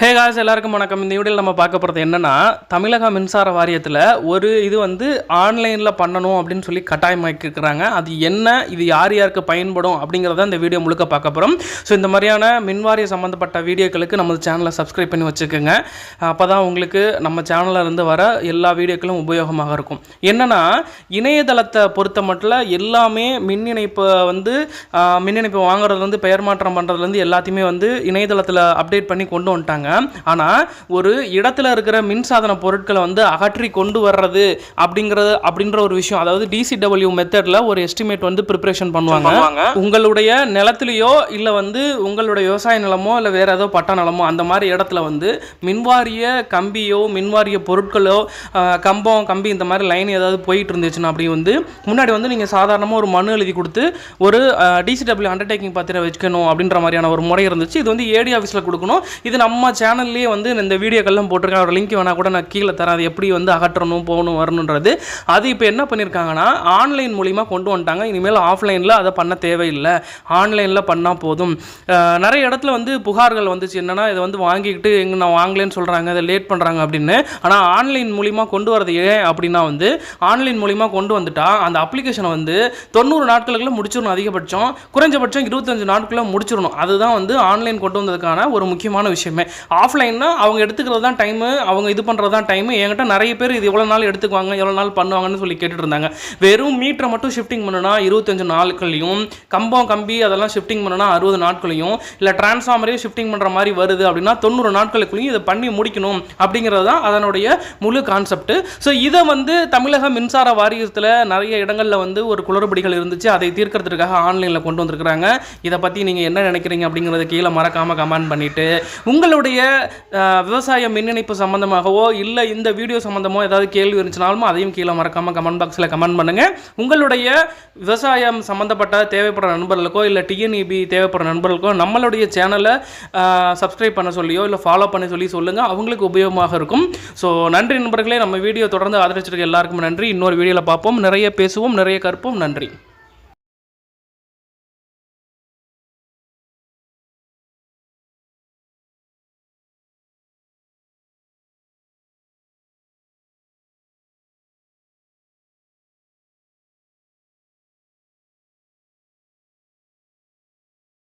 ஹே cos எல்லாருக்கும் வணக்கம். இந்த வீடியோவில் நம்ம பார்க்க போகிறது என்னென்னா தமிழக மின்சார வாரியத்தில் ஒரு இது வந்து ஆன்லைனில் பண்ணணும் அப்படின்னு சொல்லி கட்டாயமாக்கிருக்கிறாங்க அது என்ன இது யார் யாருக்கு பயன்படும் அப்படிங்கிறத இந்த வீடியோ முழுக்க பார்க்க போகிறோம் ஸோ இந்த மாதிரியான மின்வாரிய சம்மந்தப்பட்ட வீடியோக்களுக்கு நம்ம சேனலை சப்ஸ்கிரைப் பண்ணி வச்சுக்கோங்க. அப்போ தான் உங்களுக்கு நம்ம சேனலில் இருந்து வர எல்லா வீடியோக்களும் உபயோகமாக இருக்கும். என்னென்னா இணையதளத்தை பொறுத்த மட்டும் எல்லாமே மின் இணைப்பை வந்து மின் இணைப்பு வாங்குறதுலேருந்து பெயர் மாற்றம் பண்ணுறதுலேருந்து எல்லாத்தையுமே வந்து இணையதளத்தில் அப்டேட் பண்ணி கொண்டு வந்துட்டாங்க. ஆனால் ஒரு இடத்துல இருக்கிற மின்சாதன பொருட்களை வந்து அகற்றி கொண்டு வர்றது அப்படிங்கிறது அப்படின்ற ஒரு விஷயம் அதாவது டிசிடபிள்யூ மெத்தடில் ஒரு எஸ்டிமேட் வந்து ப்ரிப்பரேஷன் பண்ணுவாங்க. உங்களுடைய நிலத்திலேயோ இல்லை வந்து உங்களுடைய விவசாய நிலமோ இல்லை வேற ஏதோ பட்டா நிலமோ அந்த மாதிரி இடத்துல வந்து மின்வாரிய கம்பியோ மின்வாரிய பொருட்களோ கம்பம் கம்பி இந்த மாதிரி லைன் ஏதாவது போயிட்டு இருந்துச்சுன்னா அப்படி வந்து முன்னாடி வந்து நீங்கள் சாதாரணமாக ஒரு மனு எழுதி கொடுத்து ஒரு டிசிடபிள்யூ அண்டர்டேக்கிங் பத்திரம் வச்சுக்கணும் அப்படின்ற மாதிரியான ஒரு முறை இருந்துச்சு. இது வந்து ஏடி ஆஃபீஸில் கொடுக்கணும். இது நம்ம சேனல்லேயே வந்து இந்த வீடியோக்கெல்லாம் போட்டிருக்கேன். ஒரு லிங்க் வேணால் கூட நான் கீழே தரேன். அது எப்படி வந்து அகற்றணும் போகணும் வரணுன்றது. அது இப்போ என்ன பண்ணியிருக்காங்கன்னா ஆன்லைன் மூலிமா கொண்டு வந்துட்டாங்க. இனிமேல் ஆஃப்லைனில் அதை பண்ண தேவையில்லை. ஆன்லைனில் பண்ணால் போதும். நிறைய இடத்துல வந்து புகார்கள் வந்துச்சு. என்னென்னா இதை வந்து வாங்கிக்கிட்டு எங்கே நான் வாங்கலைன்னு சொல்கிறாங்க இதை லேட் பண்ணுறாங்க அப்படின்னு. ஆனால் ஆன்லைன் மூலிமா கொண்டு வரது ஏன் அப்படின்னா வந்து ஆன்லைன் மூலிமா கொண்டு வந்துட்டா அந்த அப்ளிகேஷனை வந்து தொண்ணூறு நாட்களுக்குள்ள முடிச்சிடணும் அதிகபட்சம். குறைஞ்சபட்சம் இருபத்தஞ்சு நாட்களுக்குள்ள முடிச்சிடணும். அதுதான் வந்து ஆன்லைன் கொண்டு வந்ததுக்கான ஒரு முக்கியமான விஷயமே. ஆஃப்லைன்னா அவங்க எடுத்துக்கிறது தான் டைமு அவங்க இது பண்ணுறது தான் டைமு என்கிட்ட நிறைய பேர் இது எவ்வளோ நாள் எடுத்துக்குவாங்க எவ்வளோ நாள் பண்ணுவாங்கன்னு சொல்லி கேட்டுட்டு இருந்தாங்க. வெறும் மீட்டரை மட்டும் ஷிஃப்டிங் பண்ணுனா இருபத்தஞ்சு நாட்களையும் கம்பம் கம்பி அதெல்லாம் ஷிஃப்டிங் பண்ணுனா அறுபது நாட்களையும் இல்லை டிரான்ஸ்ஃபார்மரே ஷிஃப்டிங் பண்ணுற மாதிரி வருது அப்படின்னா தொண்ணூறு நாட்களுக்குள்ளேயும் இதை பண்ணி முடிக்கணும் அப்படிங்கிறது தான் அதனுடைய முழு கான்செப்ட் ஸோ இதை வந்து தமிழக மின்சார வாரியத்தில் நிறைய இடங்களில் வந்து ஒரு குளறுபடிகள் இருந்துச்சு. அதை தீர்க்கறதுக்காக ஆன்லைனில் கொண்டு வந்திருக்கிறாங்க. இதை பற்றி நீங்கள் என்ன நினைக்கிறீங்க அப்படிங்கிறத கீழே மறக்காமல் கமெண்ட் பண்ணிவிட்டு உங்களுடைய உங்களுடைய விவசாய மின் இணைப்பு சம்மந்தமாகவோ இல்லை இந்த வீடியோ சம்மந்தமோ ஏதாவது கேள்வி இருந்துச்சுனாலும் அதையும் கீழே மறக்காமல் கமெண்ட் பாக்ஸில் கமெண்ட் பண்ணுங்கள் உங்களுடைய விவசாயம் சம்மந்தப்பட்ட தேவைப்படுற நண்பர்களுக்கோ இல்லை டிஎன்இபி தேவைப்படுற நண்பர்களுக்கோ நம்மளுடைய சேனலை சப்ஸ்கிரைப் பண்ண சொல்லியோ இல்லை ஃபாலோ பண்ண சொல்லி சொல்லுங்கள் அவங்களுக்கு உபயோகமாக இருக்கும். ஸோ நன்றி நண்பர்களே. நம்ம வீடியோ தொடர்ந்து ஆதரிச்சிருக்க எல்லாருக்கும் நன்றி. இன்னொரு வீடியோவில் பார்ப்போம். நிறைய பேசுவோம். நிறைய கற்போம். நன்றி.